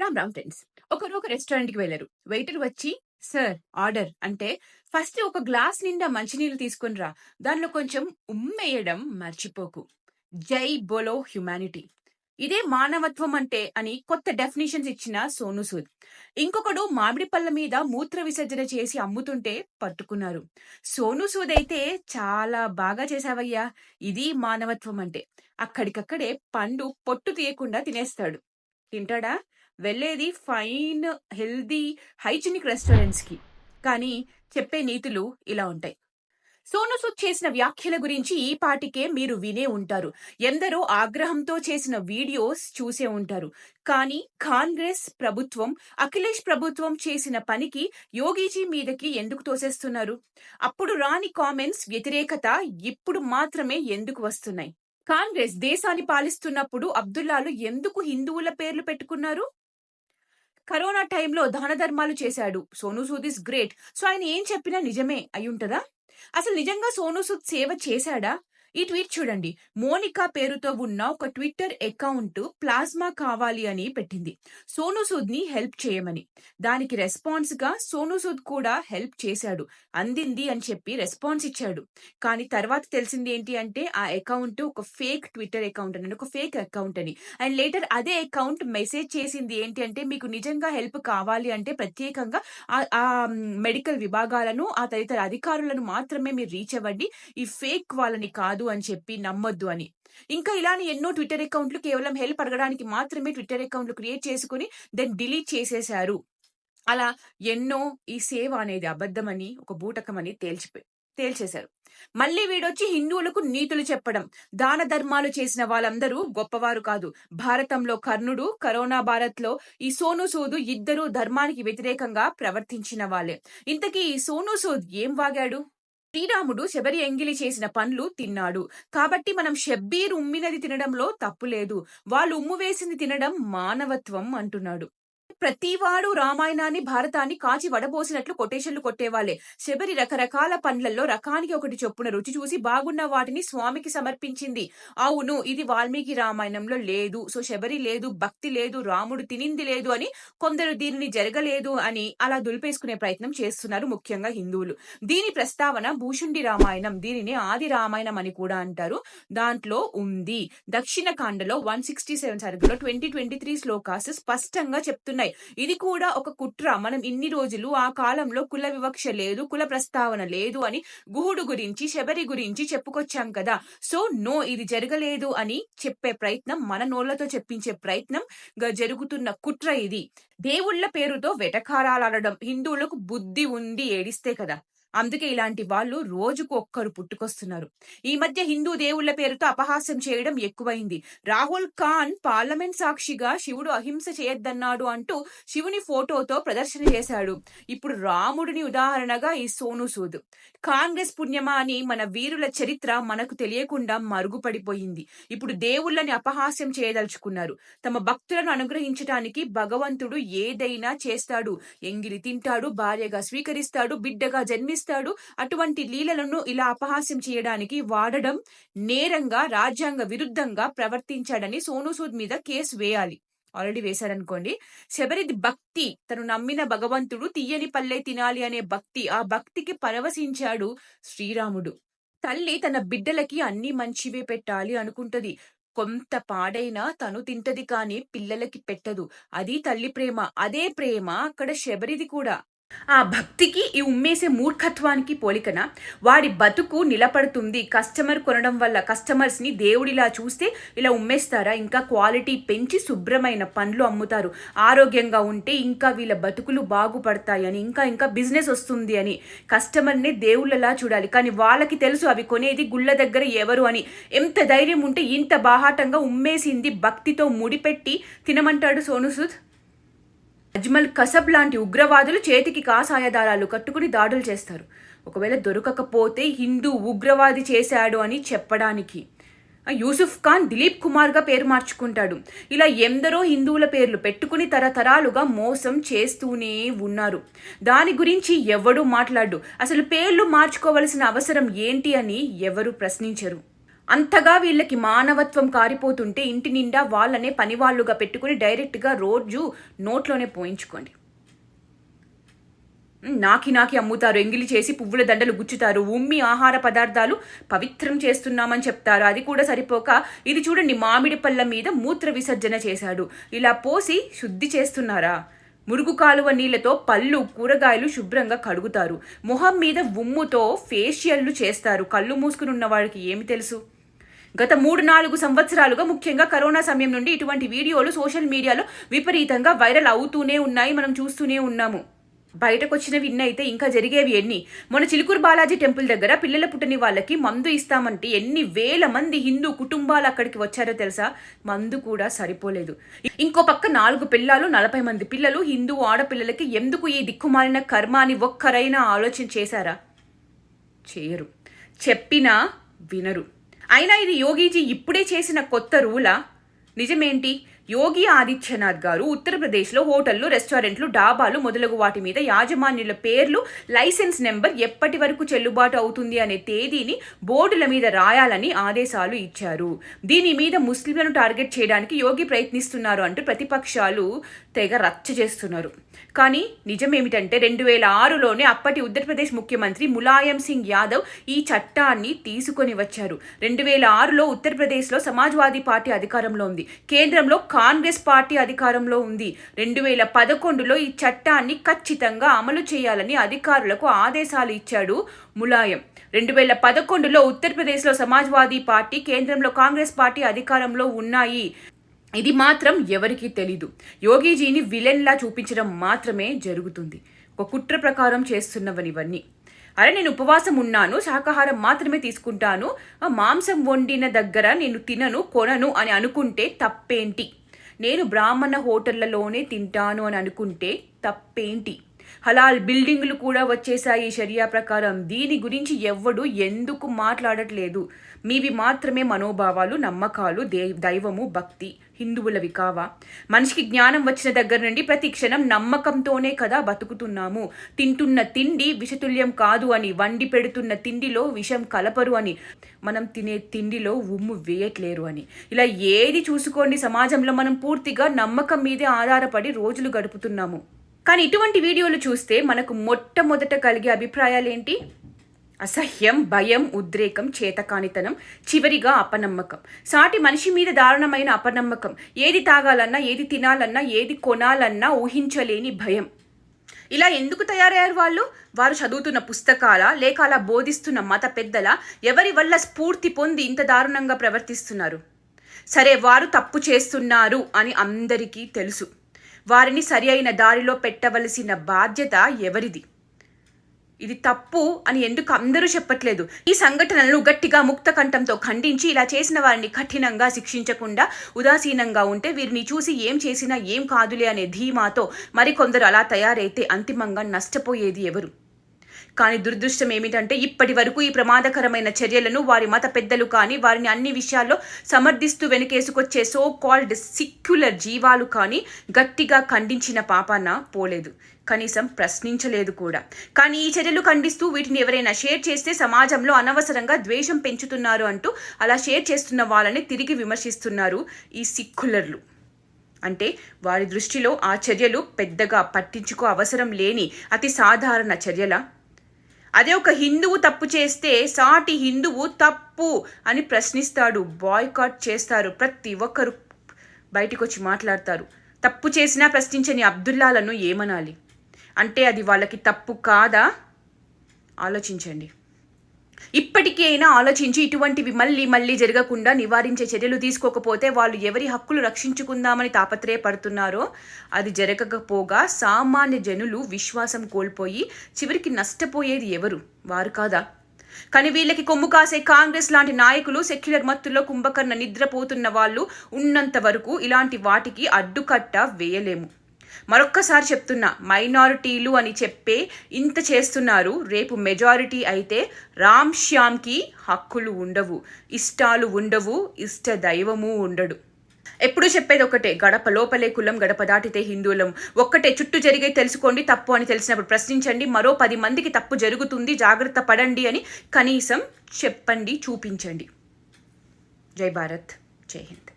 Ram Ram friends ఒకరు ఒక రెస్టారెంట్కి వెళ్ళారు. వెయిటర్ వచ్చి సార్ ఆర్డర్ అంటే ఫస్ట్ ఒక గ్లాస్ నిండా మంచినీళ్ళు తీసుకుని రా. దానిలో కొంచెం ఉమ్మేయడం మర్చిపోకు. జై బోలో హ్యుమానిటీ. ఇదే మానవత్వం అంటే అని కొత్త డెఫినేషన్స్ ఇచ్చిన సోను సూద్. ఇంకొకడు మామిడి పళ్ళ మీద మూత్ర విసర్జన చేసి అమ్ముతుంటే పట్టుకున్నారు. సోను సూద్ అయితే చాలా బాగా చేసావయ్యా ఇది మానవత్వం అంటే. అక్కడికక్కడే పండు పొట్టు తీయకుండా తినేస్తాడు. తింటాడా? వెళ్ళేది ఫైన్ హెల్దీ హైజీనిక్ రెస్టారెంట్స్కి. కానీ చెప్పే నీతులు ఇలా ఉంటాయి. సోను సూద్ చేసిన వ్యాఖ్యల గురించి ఈ పాటికే మీరు వినే ఉంటారు. ఎందరో ఆగ్రహంతో చేసిన వీడియోస్ చూసే ఉంటారు. కానీ కాంగ్రెస్ ప్రభుత్వం అఖిలేష్ ప్రభుత్వం చేసిన పనికి యోగీజీ మీదకి ఎందుకు తోసేస్తున్నారు? అప్పుడు రాని కామెంట్స్ వ్యతిరేకత ఇప్పుడు మాత్రమే ఎందుకు వస్తున్నాయి? కాంగ్రెస్ దేశాన్ని పాలిస్తున్నప్పుడు అబ్దుల్లాలు ఎందుకు హిందువుల పేర్లు పెట్టుకున్నారు? కరోనా టైంలో దాన ధర్మాలు చేశాడు. Sonu Sood is great. So ఆయన ఏం చెప్పినా నిజమే అయ్యుంటదా? అసలు నిజంగా సోను సూద్ సేవ చేశాడా? ఈ ట్వీట్ చూడండి. మోనికా పేరుతో ఉన్న ఒక ట్విట్టర్ అకౌంట్ ప్లాస్మా కావాలి అని పెట్టింది. సోను సూద్ని హెల్ప్ చేయమని. దానికి రెస్పాన్స్గా సోను సూద్ కూడా హెల్ప్ చేశాడు. అందింది అని చెప్పి రెస్పాన్స్ ఇచ్చాడు. కానీ తర్వాత తెలిసింది ఏంటి అంటే ఆ అకౌంట్ ఒక ఫేక్ ట్విట్టర్ అకౌంట్ అని ఒక ఫేక్ అకౌంట్ అని. అండ్ లేటర్ అదే అకౌంట్ మెసేజ్ చేసింది ఏంటి అంటే మీకు నిజంగా హెల్ప్ కావాలి అంటే ప్రత్యేకంగా ఆ మెడికల్ విభాగాలను ఆ తదితర అధికారులను మాత్రమే మీరు రీచ్ అవ్వండి. ఈ ఫేక్ వాళ్ళని కాదు అని చెప్పి నమ్మొద్దు అని. ఇంకా ఇలానే ఎన్నో ట్విట్టర్ అకౌంట్లు కేవలం హెల్ప్ అడగడానికి మాత్రమే ట్విట్టర్ అకౌంట్లు క్రియేట్ చేసుకుని దెన్ డిలీట్ చేసేశారు. అలా ఎన్నో ఈ సేవ అనేది అబద్ధమని ఒక బూటకమని తేల్చిపోయి తేల్చేశారు. మళ్ళీ వీడొచ్చి హిందువులకు నీతులు చెప్పడం. దాన ధర్మాలు చేసిన వాళ్ళందరూ గొప్పవారు కాదు. భారతంలో కర్ణుడు కరోనా భారత్లో ఈ సోను సూద్ ఇద్దరు ధర్మానికి వ్యతిరేకంగా ప్రవర్తించిన వాళ్ళే. ఇంతకీ ఈ సోను సూద్ ఏం వాగాడు? శ్రీరాముడు శబరి ఎంగిలి చేసిన పండ్లు తిన్నాడు. కాబట్టి మనం షబ్బీర్ ఉమ్మినది తినడంలో తప్పులేదు వాళ్ళు ఉమ్ము వేసింది తినడం మానవత్వం అంటున్నాడు. ప్రతివాడు రామాయణాన్ని భారతాన్ని కాచి వడబోసినట్లు కొటేషన్లు కొట్టేవాళ్ళే శబరి రకరకాల పండ్లలో రకానికి ఒకటి చొప్పున రుచి చూసి బాగున్న వాటిని స్వామికి సమర్పించింది. అవును ఇది వాల్మీకి రామాయణంలో లేదు. సో శబరి లేదు భక్తి లేదు రాముడు తినింది లేదు అని కొందరు దీనిని జరగలేదు అని అలా దులిపేసుకునే ప్రయత్నం చేస్తున్నారు ముఖ్యంగా హిందువులు. దీని ప్రస్తావన భూషుండి రామాయణం దీనిని ఆది రామాయణం అని కూడా అంటారు. దాంట్లో ఉంది. దక్షిణ కాండలో వన్ సిక్స్టీ సెవెన్ సరుకులో ట్వంటీ ట్వంటీ త్రీ శ్లోకాస్ స్పష్టంగా చెప్తున్నాయి. ఇది కూడా ఒక కుట్ర. మనం ఇన్ని రోజులు ఆ కాలంలో కుల వివక్ష లేదు కుల ప్రస్తావన లేదు అని గుహుడు గురించి శబరి గురించి చెప్పుకొచ్చాం కదా. సో నో ఇది జరగలేదు అని చెప్పే ప్రయత్నం మన నోళ్ళతో చెప్పించే ప్రయత్నం జరుగుతున్న కుట్ర ఇది. దేవుళ్ళ పేరుతో వెటకారాలడడం హిందువులకు బుద్ధి ఉంది ఏడిస్తే కదా. అందుకే ఇలాంటి వాళ్ళు రోజుకు ఒక్కరు పుట్టుకొస్తున్నారు. ఈ మధ్య హిందూ దేవుళ్ళ పేరుతో అపహాస్యం చేయడం ఎక్కువైంది. రాహుల్ ఖాన్ పార్లమెంట్ సాక్షిగా శివుడు అహింస చేయొద్దన్నాడు అంటూ శివుని ఫోటోతో ప్రదర్శన చేశాడు. ఇప్పుడు రాముడిని ఉదాహరణగా ఈ సోను సూద్. కాంగ్రెస్ పుణ్యమా అని మన వీరుల చరిత్ర మనకు తెలియకుండా మరుగుపడిపోయింది. ఇప్పుడు దేవుళ్ళని అపహాస్యం చేయదలుచుకున్నారు. తమ భక్తులను అనుగ్రహించటానికి భగవంతుడు ఏదైనా చేస్తాడు. ఎంగిలి తింటాడు భార్యగా స్వీకరిస్తాడు బిడ్డగా జన్మి చేస్తాడు అటువంటి లీలలను ఇలా అపహాస్యం చేయడానికి వాడడం నేరంగా రాజ్యాంగ విరుద్ధంగా ప్రవర్తించాడని సోనూసూద్ మీద కేసు వేయాలి. ఆల్రెడీ వేశారనుకోండి. శబరిది భక్తి తను నమ్మిన భగవంతుడు తీయని పల్లె తినాలి అనే భక్తి ఆ భక్తికి పరవశించాడు శ్రీరాముడు. తల్లి తన బిడ్డలకి అన్ని మంచివే పెట్టాలి అనుకుంటది. కొంత పాడైనా తను తింటది కాని పిల్లలకి పెట్టదు. అది తల్లి ప్రేమ. అదే ప్రేమ అక్కడ శబరిది కూడా. ఆ భక్తికి ఈ ఉమ్మేసే మూర్ఖత్వానికి పోలికన వాడి బతుకు నిలబడుతుంది. కస్టమర్ కొనడం వల్ల కస్టమర్స్ని దేవుడిలా చూస్తే ఇలా ఉమ్మేస్తారా? ఇంకా క్వాలిటీ పెంచి శుభ్రమైన పండ్లు అమ్ముతారు. ఆరోగ్యంగా ఉంటే ఇంకా వీళ్ళ బతుకులు బాగుపడతాయని ఇంకా ఇంకా బిజినెస్ వస్తుంది అని కస్టమర్నే దేవుళ్ళలా చూడాలి. కానీ వాళ్ళకి తెలుసు అవి కొనేది గుళ్ళ దగ్గర ఎవరు అని. ఎంత ధైర్యం ఉంటే ఇంత బాహాటంగా ఉమ్మేసింది భక్తితో ముడిపెట్టి తినమంటాడు సోనుసుద్ అజ్మల్ కసబ్ లాంటి ఉగ్రవాదులు చేతికి కాసాయదారాలు కట్టుకుని దాడులు చేస్తారు. ఒకవేళ దొరకకపోతే హిందూ ఉగ్రవాది చేశాడు అని చెప్పడానికి. యూసుఫ్ ఖాన్ దిలీప్ కుమార్గా పేరు మార్చుకుంటాడు. ఇలా ఎందరో హిందువుల పేర్లు పెట్టుకుని తరతరాలుగా మోసం చేస్తూనే ఉన్నారు. దాని గురించి ఎవడూ మాట్లాడు అసలు పేర్లు మార్చుకోవలసిన అవసరం ఏంటి అని ఎవరు ప్రశ్నించరు. అంతగా వీళ్ళకి మానవత్వం కారిపోతుంటే ఇంటి నిండా వాళ్ళనే పనివాళ్ళుగా పెట్టుకుని డైరెక్ట్గా రోజు నోట్లోనే పోయించుకోండి. నాకి నాకి అమ్ముతారు ఎంగిలి చేసి పువ్వుల దండలు గుచ్చుతారు ఉమ్మి ఆహార పదార్థాలు పవిత్రం చేస్తున్నామని చెప్తారు. అది కూడా సరిపోక ఇది చూడండి మామిడి పళ్ళ మీద మూత్ర విసర్జన చేశాడు. ఇలా పోసి శుద్ధి చేస్తున్నారా? మురుగు కాలువ నీళ్ళతో పళ్ళు కూరగాయలు శుభ్రంగా కడుగుతారు. మొహం మీద ఉమ్ముతో ఫేషియల్లు చేస్తారు. కళ్ళు మూసుకుని ఉన్న వాడికి ఏమి తెలుసు? గత మూడు నాలుగు సంవత్సరాలుగా ముఖ్యంగా కరోనా సమయం నుండి ఇటువంటి వీడియోలు సోషల్ మీడియాలో విపరీతంగా వైరల్ అవుతూనే ఉన్నాయి. మనం చూస్తూనే ఉన్నాము. బయటకు వచ్చినవి ఇన్ని అయితే ఇంకా జరిగేవి ఎన్ని? మన చిలుకూరు బాలాజీ టెంపుల్ దగ్గర పిల్లల పుట్టని వాళ్ళకి మందు ఇస్తామంటే ఎన్ని వేల మంది హిందూ కుటుంబాలు అక్కడికి వచ్చారో తెలుసా? మందు కూడా సరిపోలేదు. ఇంకో పక్క నాలుగు పిల్లలు నలభై మంది పిల్లలు హిందూ ఆడపిల్లలకి ఎందుకు ఈ దిక్కుమాలిన కర్మ అని ఒక్కరైనా ఆలోచన చేశారా? చేయరు. చెప్పినా వినరు. అయినా ఇది యోగీజీ ఇప్పుడే చేసిన కొత్త రూలా? నిజమేంటి? యోగి ఆదిత్యనాథ్ గారు ఉత్తరప్రదేశ్లో హోటళ్ళు రెస్టారెంట్లు డాబాలు మొదలగు వాటి మీద యాజమాన్యుల పేర్లు లైసెన్స్ నెంబర్ ఎప్పటి వరకు చెల్లుబాటు అవుతుంది అనే తేదీని బోర్డుల మీద రాయాలని ఆదేశాలు ఇచ్చారు. దీని మీద ముస్లింలను టార్గెట్ చేయడానికి యోగి ప్రయత్నిస్తున్నారు అంటూ ప్రతిపక్షాలు తెగ రచ్చ చేస్తున్నారు. కానీ నిజమేమిటంటే రెండు వేల ఆరులోనే అప్పటి ఉత్తరప్రదేశ్ ముఖ్యమంత్రి ములాయం సింగ్ యాదవ్ ఈ చట్టాన్ని తీసుకొని వచ్చారు. రెండు వేల ఆరులో ఉత్తరప్రదేశ్లో సమాజ్వాదీ పార్టీ అధికారంలో ఉంది. కేంద్రంలో కాంగ్రెస్ పార్టీ అధికారంలో ఉంది. రెండు వేల పదకొండులో ఈ చట్టాన్ని ఖచ్చితంగా అమలు చేయాలని అధికారులకు ఆదేశాలు ఇచ్చాడు ములాయం. రెండు వేల పదకొండులో ఉత్తరప్రదేశ్లో సమాజ్వాదీ పార్టీ కేంద్రంలో కాంగ్రెస్ పార్టీ అధికారంలో ఉన్నాయి. ఇది మాత్రం ఎవరికీ తెలీదు. యోగీజీని విలన్లా చూపించడం మాత్రమే జరుగుతుంది. ఒక కుట్ర ప్రకారం చేస్తున్నవనివన్నీ. అరే నేను ఉపవాసం ఉన్నాను శాకాహారం మాత్రమే తీసుకుంటాను మాంసం వండిన దగ్గర నేను తినను కొనను అని అనుకుంటే తప్పేంటి? నేను బ్రాహ్మణ హోటళ్ళలోనే తింటాను అని అనుకుంటే తప్పేంటి? హలాల్ బిల్డింగులు కూడా వచ్చేసాయి షరియా ప్రకారం. దీని గురించి ఎవ్వడు ఎందుకు మాట్లాడట్లేదు? మీవి మాత్రమే మనోభావాలు నమ్మకాలు దే దైవము భక్తి హిందువులవి కావా మనిషికి జ్ఞానం వచ్చిన దగ్గర నుండి ప్రతి క్షణం నమ్మకంతోనే కదా బతుకుతున్నాము. తింటున్న తిండి విషతుల్యం కాదు అని వండి పెడుతున్న తిండిలో విషం కలపరు అని మనం తినే తిండిలో ఉమ్ము వేయట్లేరు అని. ఇలా ఏది చూసుకోండి సమాజంలో మనం పూర్తిగా నమ్మకం మీదే ఆధారపడి రోజులు గడుపుతున్నాము. కానీ ఇటువంటి వీడియోలు చూస్తే మనకు మొట్టమొదట కలిగే అభిప్రాయాలు ఏంటి అసహ్యం భయం ఉద్రేకం చేతకానితనం చివరిగా అపనమ్మకం. సాటి మనిషి మీద దారుణమైన అపనమ్మకం. ఏది తాగాలన్నా ఏది తినాలన్నా ఏది కొనాలన్నా ఊహించలేని భయం. ఇలా ఎందుకు తయారయ్యారు వాళ్ళు? వారు చదువుతున్న పుస్తకాల లేక అలా బోధిస్తున్న మత పెద్దల ఎవరి వల్ల స్ఫూర్తి పొంది ఇంత దారుణంగా ప్రవర్తిస్తున్నారు? సరే వారు తప్పు చేస్తున్నారు అని అందరికీ తెలుసు. వారిని సరి అయిన దారిలో పెట్టవలసిన బాధ్యత ఎవరిది? ఇది తప్పు అని ఎందుకు అందరూ చెప్పట్లేదు? ఈ సంఘటనలను గట్టిగా ముక్త కంఠంతో ఖండించి ఇలా చేసిన వారిని కఠినంగా శిక్షించకుండా ఉదాసీనంగా ఉంటే వీరిని చూసి ఏం చేసినా ఏం కాదులే అనే ధీమాతో మరికొందరు అలా తయారైతే అంతిమంగా నష్టపోయేది ఎవరు? కానీ దురదృష్టం ఏమిటంటే ఇప్పటి వరకు ఈ ప్రమాదకరమైన చర్యలను వారి మత పెద్దలు కానీ వారిని అన్ని విషయాల్లో సమర్థిస్తూ వెనుకేసుకొచ్చే సో కాల్డ్ సిక్యులర్ జీవాలు కానీ గట్టిగా ఖండించిన పాపాన పోలేదు. కనీసం ప్రశ్నించలేదు కూడా. కానీ ఈ చర్యలు ఖండిస్తూ వీటిని ఎవరైనా షేర్ చేస్తే సమాజంలో అనవసరంగా ద్వేషం పెంచుతున్నారు అంటూ అలా షేర్ చేస్తున్న వాళ్ళని తిరిగి విమర్శిస్తున్నారు ఈ సిక్కులర్లు అంటే వారి దృష్టిలో ఆ చర్యలు పెద్దగా పట్టించుకో అవసరం లేని అతి సాధారణ చర్యల అదే ఒక హిందువు తప్పు చేస్తే సాటి హిందువు తప్పు అని ప్రశ్నిస్తాడు బాయ్కాట్ చేస్తారు. ప్రతి ఒక్కరు బయటకు వచ్చి మాట్లాడతారు. తప్పు చేసినా ప్రశ్నించని అబ్దుల్లాలను ఏమనాలి? అంటే అది వాళ్ళకి తప్పు కాదా? ఆలోచించండి. ఇప్పటికీ అయినా ఆలోచించి ఇటువంటివి మళ్ళీ మళ్ళీ జరగకుండా నివారించే చర్యలు తీసుకోకపోతే వాళ్ళు ఎవరి హక్కులు రక్షించుకుందామని తాపత్రయపడుతున్నారో. అది జరగకపోగా సామాన్య జనులు విశ్వాసం కోల్పోయి చివరికి నష్టపోయేది ఎవరు? వారు కాదా? కానీ వీళ్ళకి కొమ్ము కాసే కాంగ్రెస్ లాంటి నాయకులు సెక్యులర్ మత్తులో కుంభకర్ణ నిద్రపోతున్న వాళ్ళు ఉన్నంత వరకు ఇలాంటి వాటికి అడ్డుకట్ట వేయలేము. మరొక్కసారి చెప్తున్నా మైనారిటీలు అని చెప్పే ఇంత చేస్తున్నారు. రేపు మెజారిటీ అయితే రామ్ శ్యామ్కి హక్కులు ఉండవు ఇష్టాలు ఉండవు ఇష్ట దైవము ఉండడు. ఎప్పుడు చెప్పేది ఒకటే గడప లోపలే కులం గడప దాటితే హిందువులం. ఒక్కటే చుట్టూ జరిగే తెలుసుకోండి తప్పు అని తెలిసినప్పుడు ప్రశ్నించండి మరో పది మందికి తప్పు జరుగుతుంది జాగ్రత్త పడండి అని కనీసం చెప్పండి చూపించండి. జై భారత్ జై హింద్.